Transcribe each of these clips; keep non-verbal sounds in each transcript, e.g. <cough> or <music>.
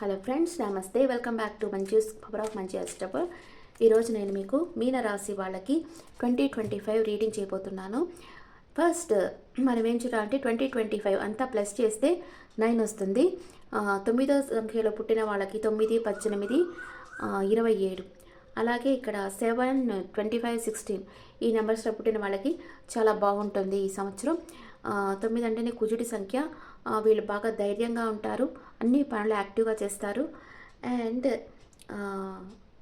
Hello friends నమస్తే. Welcome back to మంచూస్ power of మంచి అస్టపర్ ఈరోజు నేను మీకు మీన రాశి వాళ్ళకి ట్వంటీ ట్వంటీ ఫైవ్ రీడింగ్ చేయబోతున్నాను. ఫస్ట్ మనం ఏం చూడాలంటే ట్వంటీ ట్వంటీ ఫైవ్ అంతా ప్లస్ చేస్తే నైన్ వస్తుంది. తొమ్మిదో సంఖ్యలో పుట్టిన వాళ్ళకి తొమ్మిది పద్దెనిమిది ఇరవై ఏడు. అలాగే ఇక్కడ సెవెన్ ట్వంటీ ఫైవ్ సిక్స్టీన్. ఈ నెంబర్స్లో పుట్టిన వాళ్ళకి చాలా బాగుంటుంది ఈ సంవత్సరం. తొమ్మిది అంటేనే కుజుడి సంఖ్య. వీళ్ళు బాగా ధైర్యంగా ఉంటారు. అన్ని పనులు యాక్టివ్గా చేస్తారు. అండ్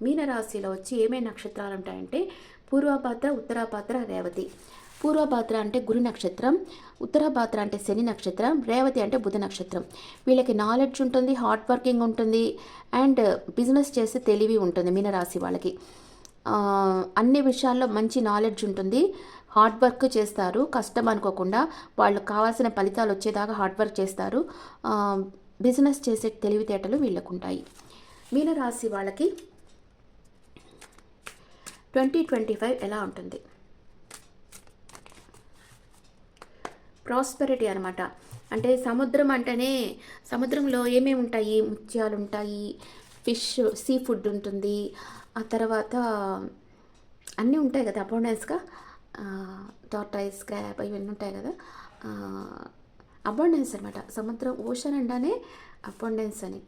మీనరాశిలో వచ్చి ఏమేమి నక్షత్రాలు ఉంటాయంటే పూర్వభాద్ర ఉత్తరాభాద్ర రేవతి. పూర్వభాద్ర అంటే గురు నక్షత్రం ఉత్తరాభాద్ర అంటే శని నక్షత్రం రేవతి అంటే బుధ నక్షత్రం. వీళ్ళకి నాలెడ్జ్ ఉంటుంది హార్డ్ వర్కింగ్ ఉంటుంది అండ్ బిజినెస్ చేసే తెలివి ఉంటుంది మీనరాశి వాళ్ళకి. అన్ని విషయాల్లో మంచి నాలెడ్జ్ ఉంటుంది. హార్డ్ వర్క్ చేస్తారు. కష్టం అనుకోకుండా వాళ్ళకి కావాల్సిన ఫలితాలు వచ్చేదాకా హార్డ్ వర్క్ చేస్తారు. బిజినెస్ చేసే తెలివితేటలు వీళ్ళకు ఉంటాయి మీనరాశి వాళ్ళకి ట్వంటీ ట్వంటీ ఫైవ్ ఎలా ఉంటుంది? ప్రాస్పెరిటీ అనమాట అంటే సముద్రం అంటేనే సముద్రంలో ఏమేమి ఉంటాయి? ముత్యాలు ఉంటాయి ఫిష్ సీ ఫుడ్ ఉంటుంది. ఆ తర్వాత అన్నీ ఉంటాయి కదా అబౌండెన్స్గా టార్టైస్ క్రాప్ ఇవన్నీ ఉంటాయి కదా. అబౌండెన్స్ అనమాట సముద్రం ఓషన్ అండానే అబౌండెన్స్ అని.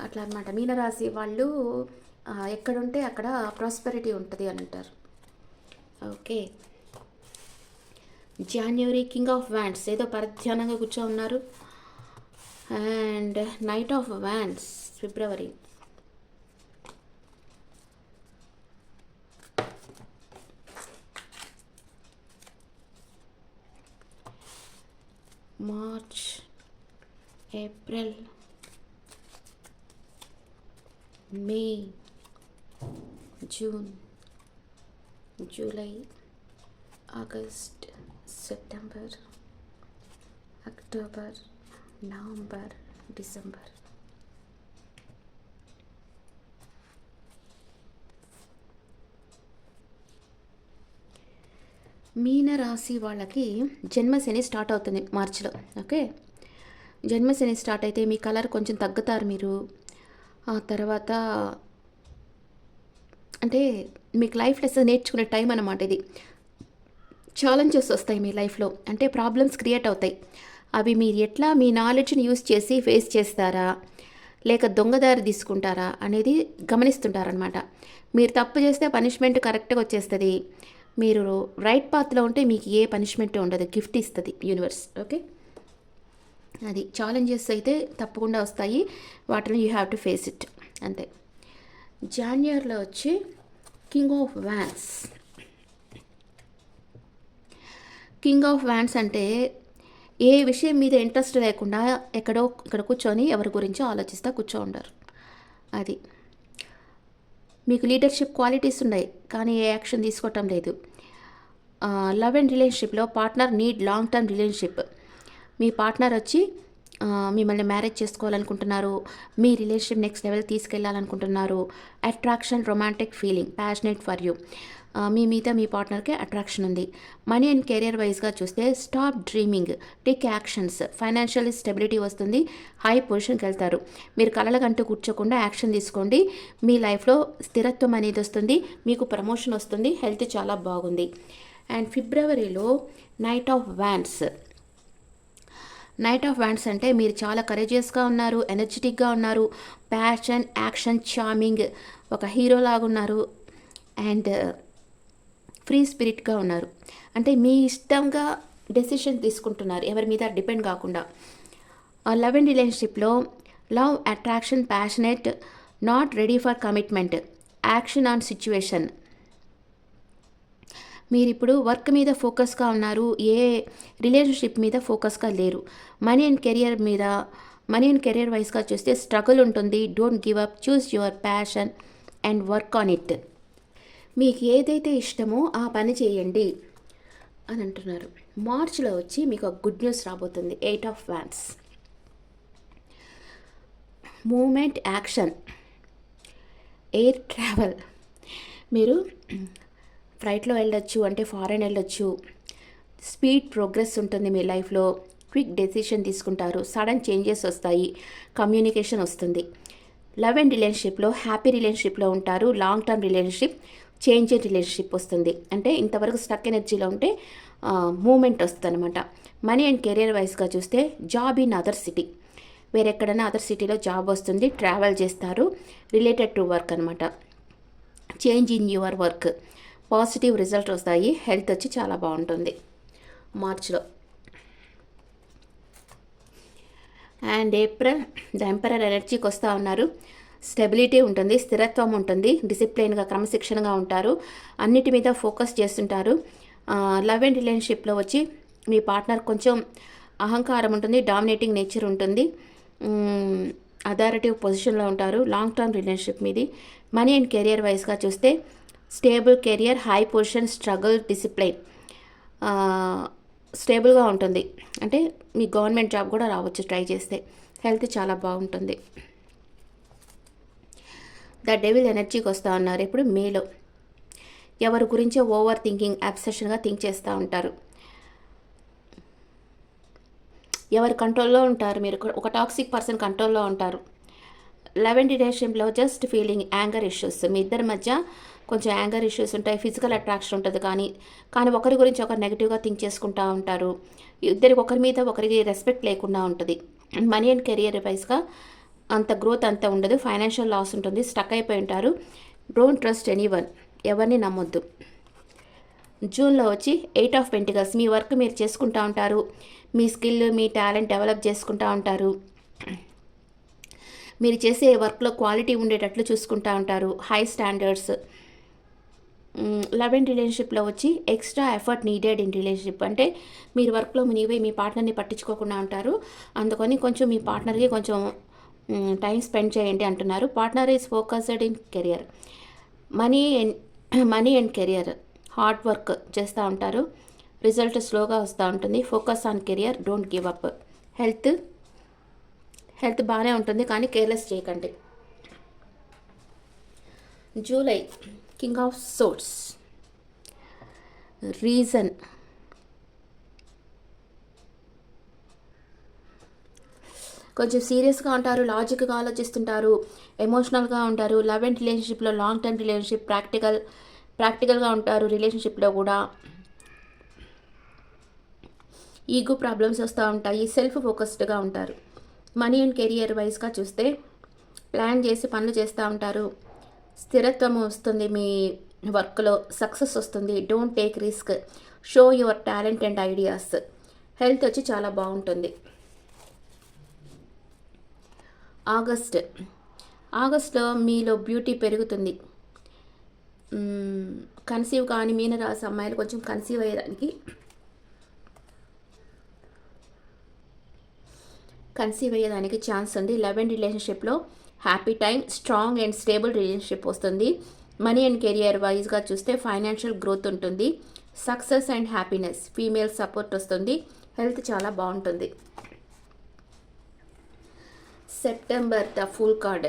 అట్లా అనమాట మీనరాశి వాళ్ళు ఎక్కడుంటే అక్కడ ప్రాస్పెరిటీ ఉంటుంది అని అంటారు. Okay. January king of wands ఏదో పరధ్యానంగా కూర్చో ఉన్నారు. And knight of wands February March April May June July August September October November December మీనరాశి వాళ్ళకి జన్మశని స్టార్ట్ అవుతుంది మార్చిలో ఓకే? జన్మశని స్టార్ట్ అయితే మీ కలర్ కొంచెం తగ్గుతారు మీరు. ఆ తర్వాత అంటే మీకు లైఫ్ లెసన్ నేర్చుకునే టైం అన్నమాట ఇది. ఛాలెంజెస్ వస్తాయి మీ లైఫ్లో. అంటే ప్రాబ్లమ్స్ క్రియేట్ అవుతాయి. అవి మీరు ఎట్లా మీ నాలెడ్జ్ని యూస్ చేసి ఫేస్ చేస్తారా? లేక దొంగదారి తీసుకుంటారా? అనేది గమనిస్తుంటారనమాట మీరు తప్పు చేస్తే పనిష్మెంట్ కరెక్ట్గా వచ్చేస్తుంది. మీరు రైట్ పాత్లో ఉంటే మీకు ఏ పనిష్మెంట్ ఉండదు. గిఫ్ట్ ఇస్తుంది యూనివర్స్ ఓకే అది ఛాలెంజెస్ అయితే తప్పకుండా వస్తాయి. వాటిని you have to face it అంతే. జాన్యువరిలో వచ్చి king of wands king of wands అంటే ఏ విషయం మీద ఇంట్రెస్ట్ లేకుండా ఎక్కడో ఇక్కడ కూర్చొని ఎవరి గురించి ఆలోచిస్తూ కూర్చో ఉండరు. అది. మీకు లీడర్షిప్ క్వాలిటీస్ ఉన్నాయి కానీ ఏ యాక్షన్ తీసుకోవటం లేదు. లవ్ అండ్ రిలేషన్షిప్లో partner need long term relationship మీ పార్ట్నర్ వచ్చి మిమ్మల్ని మ్యారేజ్ చేసుకోవాలనుకుంటున్నారు మీ relationship next level తీసుకెళ్ళాలనుకుంటున్నారు attraction romantic feeling passionate for you మీ మీద మీ పార్ట్నర్కి అట్రాక్షన్ ఉంది. మనీ అండ్ కెరియర్ వైజ్గా చూస్తే stop dreaming take actions financial stability వస్తుంది. హై పొజిషన్కి వెళ్తారు. మీరు కలలకంటూ కూర్చోకుండా యాక్షన్ తీసుకోండి. మీ లైఫ్లో స్థిరత్వం అనేది వస్తుంది. మీకు ప్రమోషన్ వస్తుంది. హెల్త్ చాలా బాగుంది. అండ్ ఫిబ్రవరిలో knight of wands knight of wands అంటే మీరు చాలా కరేజియస్గా ఉన్నారు ఎనర్జెటిక్గా ఉన్నారు. ప్యాషన్ యాక్షన్ చార్మింగ్ ఒక హీరో లాగా ఉన్నారు. అండ్ ఫ్రీ స్పిరిట్గా ఉన్నారు. అంటే మీ ఇష్టంగా డెసిషన్ తీసుకుంటున్నారు. ఎవరి మీద డిపెండ్ కాకుండా. లవ్ అండ్ రిలేషన్షిప్లో love attraction passionate not ready for commitment action on situation. మీరు ఇప్పుడు వర్క్ మీద ఫోకస్గా ఉన్నారు. ఏ రిలేషన్షిప్ మీద ఫోకస్గా లేరు. మనీ అండ్ కెరియర్ మీద మనీ అండ్ కెరియర్ వైస్గా చూస్తే స్ట్రగుల్ ఉంటుంది. Don't give up. Choose your passion and work on it. మీకు ఏదైతే ఇష్టమో ఆ పని చేయండి అని అంటున్నారు. మార్చ్లో వచ్చి మీకు ఒక గుడ్ న్యూస్ రాబోతుంది. Eight of wands movement action. Air travel. మీరు ఫ్లైట్లో వెళ్ళొచ్చు అంటే ఫారెన్ వెళ్ళొచ్చు. స్పీడ్ ప్రోగ్రెస్ ఉంటుంది మీ లైఫ్లో. క్విక్ డెసిషన్ తీసుకుంటారు. సడన్ చేంజెస్ వస్తాయి. కమ్యూనికేషన్ వస్తుంది. లవ్ అండ్ రిలేషన్షిప్లో హ్యాపీ రిలేషన్షిప్లో ఉంటారు. Long term relationship change in relationship వస్తుంది. అంటే ఇంతవరకు స్టక్ ఎనర్జీలో ఉంటే మూమెంట్ వస్తుంది అనమాట మనీ అండ్ కెరియర్ వైజ్గా చూస్తే జాబ్ ఇన్ అదర్ సిటీ వేరెక్కడైనా అదర్ సిటీలో జాబ్ వస్తుంది ట్రావెల్ చేస్తారు రిలేటెడ్ టు వర్క్ అనమాట change in your work positive result వస్తాయి హెల్త్ వచ్చి చాలా బాగుంటుంది. మార్చ్లో అండ్ ఏప్రిల్ ద ఎంపరర్ ఎనర్జీకి వస్తూ ఉన్నారు. స్టెబిలిటీ ఉంటుంది స్థిరత్వం ఉంటుంది డిసిప్లైన్గా క్రమశిక్షణగా ఉంటారు అన్నిటి మీద ఫోకస్ చేస్తుంటారు. లవ్ అండ్ రిలేషన్షిప్లో వచ్చి మీ పార్ట్నర్ కొంచెం అహంకారం ఉంటుంది డామినేటింగ్ నేచర్ ఉంటుంది. అథారిటివ్ పొజిషన్లో ఉంటారు లాంగ్ టర్మ్ రిలేషన్షిప్ మీది. మనీ అండ్ కెరియర్ వైజ్గా చూస్తే stable career high position struggle discipline. స్టేబుల్గా ఉంటుంది. అంటే మీ గవర్నమెంట్ జాబ్ కూడా రావచ్చు ట్రై చేస్తే. హెల్త్ చాలా బాగుంటుంది. ద డెవిల్ ఎనర్జీకి వస్తూ ఉన్నారు. ఇప్పుడు మేలో ఎవరి గురించో ఓవర్ థింకింగ్ అబ్సెషన్గా థింక్ చేస్తూ ఉంటారు. ఎవరి కంట్రోల్లో ఉంటారు? మీరు ఒక టాక్సిక్ పర్సన్ కంట్రోల్లో ఉంటారు. లెవెన్ రిలేషన్లో జస్ట్ ఫీలింగ్ యాంగర్ ఇష్యూస్. మీ ఇద్దరి మధ్య కొంచెం యాంగర్ ఇష్యూస్ ఉంటాయి ఫిజికల్ అట్రాక్షన్ ఉంటుంది కానీ కానీ ఒకరి గురించి ఒకరు నెగిటివ్గా థింక్ చేసుకుంటూ ఉంటారు. ఇద్దరికి ఒకరి మీద ఒకరికి రెస్పెక్ట్ లేకుండా ఉంటుంది. మనీ అండ్ కెరియర్ వైజ్గా అంత గ్రోత్ అంత ఉండదు ఫైనాన్షియల్ లాస్ ఉంటుంది స్టక్ అయిపోయి ఉంటారు. డోంట్ ట్రస్ట్ ఎనీ వన్ ఎవరిని నమ్మొద్దు. జూన్లో వచ్చి ఎయిట్ ఆఫ్ పెంటికల్స్ మీ వర్క్ మీరు చేసుకుంటూ ఉంటారు మీ స్కిల్ మీ టాలెంట్ డెవలప్ చేసుకుంటూ ఉంటారు. మీరు చేసే వర్క్లో క్వాలిటీ ఉండేటట్లు చూసుకుంటూ ఉంటారు. High standards. లవ్ అండ్ రిలేషన్షిప్లో వచ్చి extra effort needed in relationship. అంటే మీరు వర్క్లో నీవే మీ పార్ట్నర్ని పట్టించుకోకుండా ఉంటారు. అందుకని కొంచెం మీ పార్ట్నర్కి కొంచెం టైం స్పెండ్ చేయండి అంటున్నారు. Partner is focused in career. Money and money and career. Hard work చేస్తూ ఉంటారు. రిజల్ట్ స్లోగా వస్తూ ఉంటుంది. Focus on career. Don't give up. Health health బాగానే ఉంటుంది కానీ కేర్లెస్ చేయకండి. July king of swords. Reason. కొంచెం సీరియస్గా ఉంటారు లాజిక్గా ఆలోచిస్తుంటారు ఎమోషనల్గా ఉంటారు లవ్ అండ్ రిలేషన్షిప్లో లాంగ్ టర్మ్ రిలేషన్షిప్ ప్రాక్టికల్ ప్రాక్టికల్గా ఉంటారు రిలేషన్షిప్లో కూడా. ఈగో ప్రాబ్లమ్స్ వస్తూ ఉంటాయి సెల్ఫ్ ఫోకస్డ్గా ఉంటారు. మనీ అండ్ కెరియర్ వైజ్గా చూస్తే ప్లాన్ చేసి పనులు చేస్తూ ఉంటారు. స్థిరత్వం వస్తుంది మీ వర్క్లో సక్సెస్ వస్తుంది don't take risk show your talent and ideas. Health వచ్చి చాలా బాగుంటుంది. ఆగస్ట్. ఆగస్ట్లో మీలో బ్యూటీ పెరుగుతుంది. కన్సీవ్ కానీ మీనరాశి అమ్మాయిలు కొంచెం కన్సీవ్ అయ్యేదానికి కన్సీవ్ అయ్యేదానికి ఛాన్స్ ఉంది. లెవెన్ రిలేషన్షిప్లో happy time strong and stable relationship వస్తుంది. మనీ అండ్ కెరియర్ వైజ్గా చూస్తే ఫైనాన్షియల్ గ్రోత్ ఉంటుంది. Success and happiness female support వస్తుంది. హెల్త్ చాలా బాగుంటుంది. September the fool card.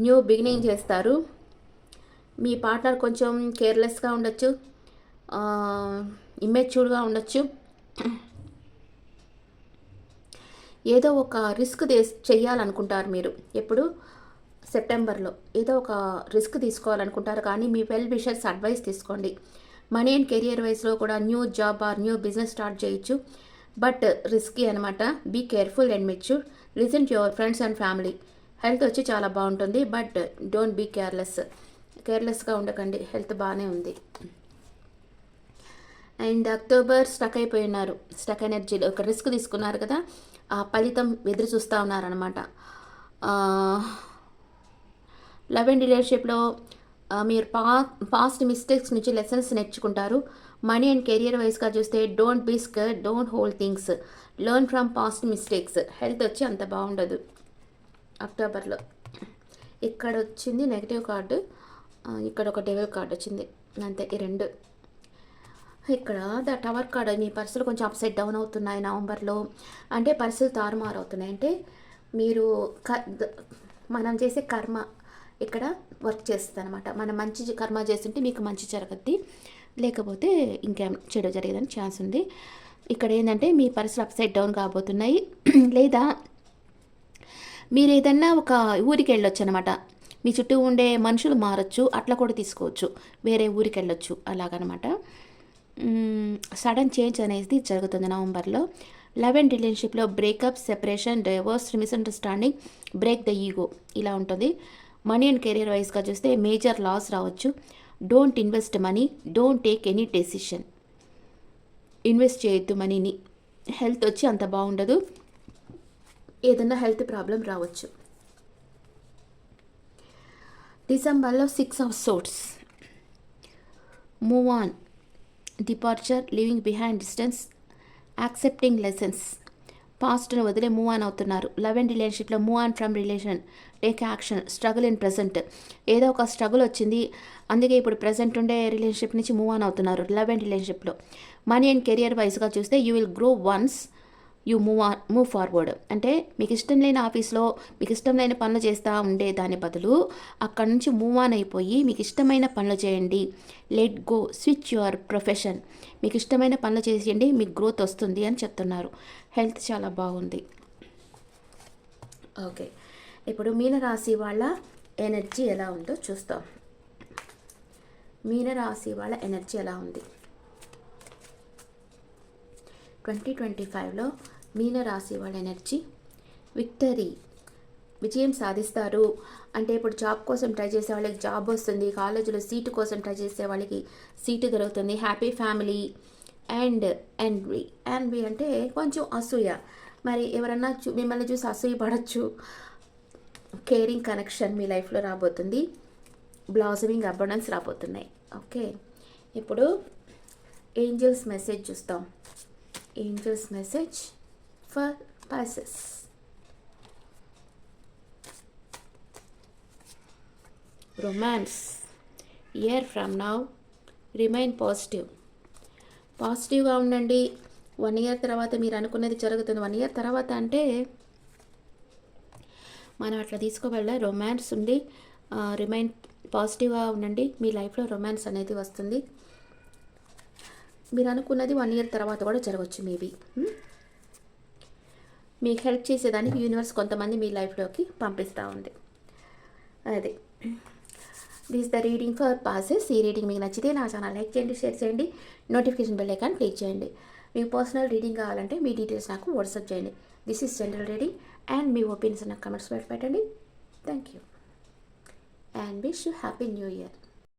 New beginning చేస్తారు. మీ పార్ట్నర్ కొంచెం కేర్లెస్గా ఉండొచ్చు. ఇమ్మెచ్యూర్గా ఉండొచ్చు. ఏదో ఒక రిస్క్ చేయాలనుకుంటారు మీరు. ఎప్పుడు? సెప్టెంబర్లో. ఏదో ఒక రిస్క్ తీసుకోవాలనుకుంటారు కానీ మీ వెల్ విషర్స్ అడ్వైస్ తీసుకోండి. మనీ అండ్ కెరియర్ వైస్లో కూడా new job or new business start చేయొచ్చు. బట్ రిస్కీ అనమాట be careful and mature. Listen to your friends and family. Health వచ్చి చాలా బాగుంటుంది బట్ డోంట్ బీ కేర్లెస్. కేర్లెస్గా ఉండకండి హెల్త్ బాగానే ఉంది. అండ్ అక్టోబర్ స్టక్ అయిపోయి ఉన్నారు. స్టక్ ఎనర్జీలో ఒక రిస్క్ తీసుకున్నారు కదా ఆ ఫలితం ఎదురు చూస్తూ ఉన్నారనమాట లవ్ అండ్ రిలేషన్షిప్లో మీరు పా పాస్ట్ మిస్టేక్స్ నుంచి లెసన్స్ నేర్చుకుంటారు. మనీ అండ్ కెరియర్ వైస్గా చూస్తే డోంట్ బిస్క్ స్కర్ don't hold things. Learn from past mistakes. Health వచ్చి అంత బాగుండదు. అక్టోబర్లో. ఇక్కడ వచ్చింది నెగిటివ్ కార్డు. ఇక్కడ ఒక డెవల్ కార్డు వచ్చింది. అంతే ఈ రెండు. ఇక్కడ ద టవర్ కార్డ్ మీ పరిస్థితులు కొంచెం అప్సైడ్ డౌన్ అవుతున్నాయి నవంబర్లో. అంటే పరిస్థితులు తారుమారు అవుతున్నాయి. అంటే మీరు క మనం చేసే కర్మ ఇక్కడ వర్క్ చేస్తుంది అనమాట మనం మంచి కర్మ చేస్తుంటే మీకు మంచి జరగద్ది. లేకపోతే ఇంకేం చెడు జరిగేదని ఛాన్స్ ఉంది. ఇక్కడ ఏంటంటే మీ పరిస్థితులు అప్సైడ్ డౌన్ కాబోతున్నాయి. <clears throat> లేదా మీరు ఏదన్నా ఒక ఊరికి వెళ్ళొచ్చు అనమాట మీ చుట్టూ ఉండే మనుషులు మారచ్చు అట్లా కూడా తీసుకోవచ్చు. వేరే ఊరికి వెళ్ళొచ్చు అలాగనమాట. సడన్ చేంజ్ అనేది జరుగుతుంది నవంబర్లో. లవ్ అండ్ రిలేషన్షిప్లో breakup separation divorce misunderstanding break the ego ఇలా ఉంటుంది. మనీ అండ్ కెరీర్ వైజ్గా చూస్తే మేజర్ లాస్ రావచ్చు. Don't invest money don't take any decision invest చేయొద్దు మనీని హెల్త్ వచ్చి అంత బాగుండదు. ఏదైనా హెల్త్ ప్రాబ్లం రావచ్చు. డిసెంబర్లో six of swords move on departure living behind distance accepting lessons పాస్ట్ను వదిలే మూవ్ ఆన్ అవుతున్నారు. లవ్ అండ్ రిలేషన్షిప్లో move on from relation take action struggle in present ఏదో ఒక స్ట్రగుల్ వచ్చింది. అందుకే ఇప్పుడు ప్రజెంట్ ఉండే రిలేషన్షిప్ నుంచి మూవ్ ఆన్ అవుతున్నారు లవ్ అండ్ రిలేషన్షిప్లో. మనీ అండ్ కెరియర్ వైజ్గా చూస్తే you will grow once you move on move forward. అంటే మీకు ఇష్టం లేని ఆఫీస్లో మీకు ఇష్టం లేని పనులు చేస్తూ ఉండే దాని బదులు అక్కడ నుంచి మూవ్ ఆన్ అయిపోయి మీకు ఇష్టమైన పనులు చేయండి. Let go switch your profession. మీకు ఇష్టమైన పనులు చేసేయండి మీకు గ్రోత్ వస్తుంది అని చెప్తున్నారు. హెల్త్ చాలా బాగుంది. ఓకే. ఇప్పుడు మీనరాశి వాళ్ళ ఎనర్జీ ఎలా ఉందో చూస్తాం. మీనరాశి వాళ్ళ ఎనర్జీ ఎలా ఉంది? ట్వంటీ ట్వంటీ ఫైవ్లో మీనరాశి వాళ్ళ ఎనర్జీ విక్టరీ. విజయం సాధిస్తారు. అంటే ఇప్పుడు జాబ్ కోసం ట్రై చేసే వాళ్ళకి జాబ్ వస్తుంది. కాలేజీలో సీటు కోసం ట్రై చేసే వాళ్ళకి సీటు దొరుకుతుంది. Happy family. And envy envy అంటే కొంచెం అసూయ. మరి ఎవరన్నా చూ మిమ్మల్ని చూసి అసూయ పడచ్చు. కేరింగ్ కనెక్షన్ మీ లైఫ్లో రాబోతుంది. బ్లాజమింగ్ అబండెన్స్ రాబోతున్నాయి. ఓకే ఇప్పుడు ఏంజల్స్ మెసేజ్ చూస్తాం. Angels message for Pisces romance year from now remain positive పాజిటివ్గా ఉండండి. వన్ ఇయర్ తర్వాత మీరు అనుకున్నది జరుగుతుంది. వన్ ఇయర్ తర్వాత అంటే మనం అట్లా తీసుకోగల రొమాన్స్ ఉంది. రిమైన్ పాజిటివ్గా ఉండండి. మీ లైఫ్లో రొమాన్స్ అనేది వస్తుంది. మీరు అనుకున్నది వన్ ఇయర్ తర్వాత కూడా జరగవచ్చు మేబీ. మీకు హెల్ప్ చేసేదానికి యూనివర్స్ కొంతమంది మీ లైఫ్లోకి పంపిస్తూ ఉంది. అది. This the reading for Pisces ఈ రీడింగ్ మీకు నచ్చితే నా ఛానల్ లైక్ చేయండి షేర్ చేయండి నోటిఫికేషన్ బెల్ ఐకాన్ క్లిక్ చేయండి. మీకు పర్సనల్ రీడింగ్ కావాలంటే మీ డీటెయిల్స్ నాకు వాట్సాప్ చేయండి. This is general reading and me opinions నాకు కమెంట్స్ పెట్టండి. Thank you and wish you happy new year